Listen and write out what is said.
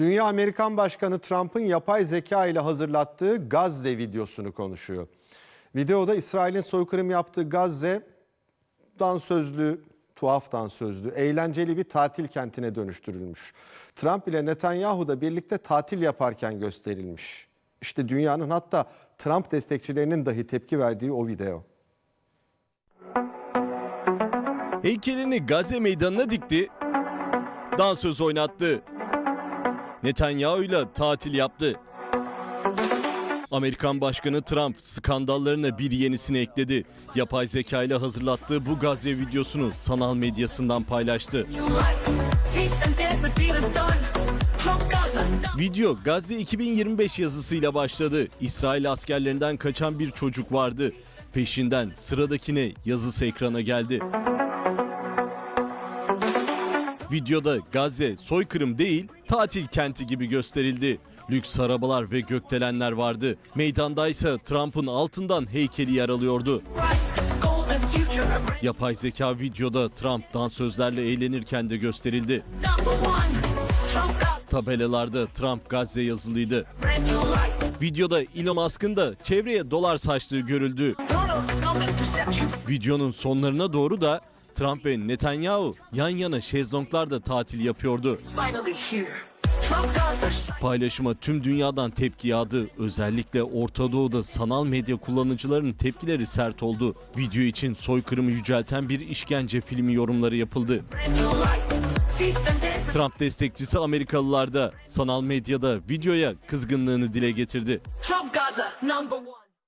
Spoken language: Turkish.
Dünya Amerikan Başkanı Trump'ın yapay zeka ile hazırlattığı Gazze videosunu konuşuyor. Videoda İsrail'in soykırım yaptığı Gazze dansözlü, tuhaf dansözlü, eğlenceli bir tatil kentine dönüştürülmüş. Trump ile Netanyahu da birlikte tatil yaparken gösterilmiş. İşte dünyanın hatta Trump destekçilerinin dahi tepki verdiği o video. Heykelini Gazze meydanına dikti, dansöz oynattı. Netanyahu'yla tatil yaptı. Amerikan Başkanı Trump skandallarına bir yenisini ekledi. Yapay zeka ile hazırlattığı bu Gazze videosunu sanal medyasından paylaştı. Video Gazze 2025 yazısıyla başladı. İsrail askerlerinden kaçan bir çocuk vardı. Peşinden sıradakine yazısı ekrana geldi. Videoda Gazze soykırım değil tatil kenti gibi gösterildi. Lüks arabalar ve gökdelenler vardı. Meydandaysa Trump'ın altından heykeli yer alıyordu. Yapay zeka videoda Trump dansözlerle eğlenirken de gösterildi. Tabelalarda Trump Gazze yazılıydı. Videoda Elon Musk'ın da çevreye dolar saçtığı görüldü. Videonun sonlarına doğru da Trump ve Netanyahu yan yana şezlonglarda tatil yapıyordu. Paylaşıma tüm dünyadan tepki yağdı. Özellikle Orta Doğu'da sanal medya kullanıcılarının tepkileri sert oldu. Video için soykırımı yücelten bir işkence filmi yorumları yapıldı. Trump destekçisi Amerikalılar da sanal medyada videoya kızgınlığını dile getirdi. Trump Gaza. Number one.